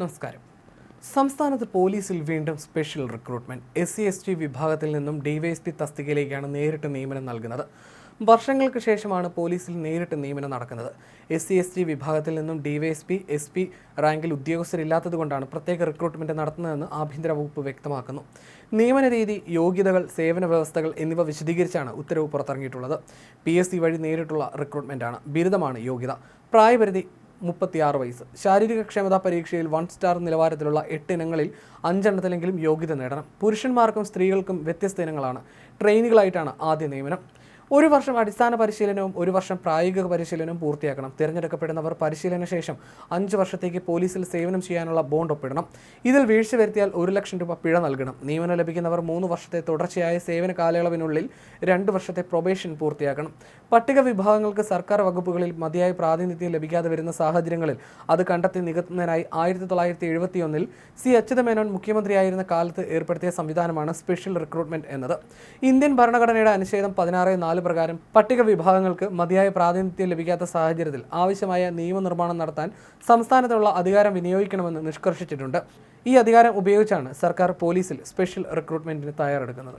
നമസ്കാരം. സംസ്ഥാനത്ത് പോലീസിൽ വീണ്ടും special recruitment. S C S T വിഭാഗത്തിൽ നിന്നും ഡിവൈഎസ്പി തസ്തികയിലേക്കാണ് നേരിട്ട് നിയമനം നൽകുന്നത്. വർഷങ്ങൾക്ക് ശേഷമാണ് പോലീസിൽ നേരിട്ട് നിയമനം നടക്കുന്നത്. എസ് സി എസ് ടി വിഭാഗത്തിൽ നിന്നും ഡിവൈഎസ്പി എസ് പി റാങ്കിൽ ഉദ്യോഗസ്ഥരില്ലാത്തതുകൊണ്ടാണ് പ്രത്യേക റിക്രൂട്ട്മെന്റ് നടത്തുന്നതെന്ന് ആഭ്യന്തര വകുപ്പ് വ്യക്തമാക്കുന്നു. നിയമന രീതി യോഗ്യതകൾ സേവന വ്യവസ്ഥകൾ എന്നിവ വിശദീകരിച്ചാണ് ഉത്തരവ് പുറത്തിറങ്ങിയിട്ടുള്ളത്. പി എസ് സി വഴി നേരിട്ടുള്ള റിക്രൂട്ട്മെന്റാണ് ബിരുദമാണ് യോഗ്യത. പ്രായപരിധി മുപ്പത്തിയാറ് വയസ്സ്. ശാരീരിക ക്ഷമതാ പരീക്ഷയിൽ വൺ സ്റ്റാർ നിലവാരത്തിലുള്ള എട്ട് ഇനങ്ങളിൽ അഞ്ചെണ്ണത്തിലെങ്കിലും യോഗ്യത നേടണം. പുരുഷന്മാർക്കും സ്ത്രീകൾക്കും വ്യത്യസ്ത ഇനങ്ങളാണ്. ട്രെയിനുകളായിട്ടാണ് ആദ്യ നിയമനം. ഒരു വർഷം അടിസ്ഥാന പരിശീലനവും ഒരു വർഷം പ്രായോഗിക പരിശീലനവും പൂർത്തിയാക്കണം. തിരഞ്ഞെടുക്കപ്പെടുന്നവർ പരിശീലന ശേഷം അഞ്ച് വർഷത്തേക്ക് പോലീസിൽ സേവനം ചെയ്യാനുള്ള ബോണ്ട് ഒപ്പിടണം. ഇതിൽ വീഴ്ച വരുത്തിയാൽ ഒരു ലക്ഷം രൂപ പിഴ നൽകണം. നിയമനം ലഭിക്കുന്നവർ മൂന്ന് വർഷത്തെ തുടർച്ചയായ സേവന കാലയളവിനുള്ളിൽ രണ്ട് വർഷത്തെ പ്രൊബേഷൻ പൂർത്തിയാക്കണം. പട്ടിക വിഭാഗങ്ങൾക്ക് സർക്കാർ വകുപ്പുകളിൽ മതിയായ പ്രാതിനിധ്യം ലഭിക്കാതെ വരുന്ന സാഹചര്യങ്ങളിൽ അത് കണ്ടെത്തി നികത്തുന്നതിനായി ആയിരത്തി തൊള്ളായിരത്തി എഴുപത്തിയൊന്നിൽ സി അച്യുതമേനോൻ മുഖ്യമന്ത്രിയായിരുന്ന കാലത്ത് ഏർപ്പെടുത്തിയ സംവിധാനമാണ് സ്പെഷ്യൽ റിക്രൂട്ട്മെന്റ് എന്നത്. ഇന്ത്യൻ ഭരണഘടനയുടെ അനുച്ഛേദം പതിനാറ് നാല് പ്രകാരം പട്ടിക വിഭാഗങ്ങൾക്ക് മതിയായ പ്രാതിനിധ്യം ലഭിക്കാത്ത സാഹചര്യത്തിൽ ആവശ്യമായ നിയമനിർമ്മാണം നടത്താൻ സംസ്ഥാനത്തുള്ള അധികാരം വിനിയോഗിക്കണമെന്ന് നിഷ്കർഷിച്ചിട്ടുണ്ട്. ഈ അധികാരം ഉപയോഗിച്ചാണ് സർക്കാർ പോലീസിൽ സ്പെഷ്യൽ റിക്രൂട്ട്മെന്റിന് തയ്യാറെടുക്കുന്നത്.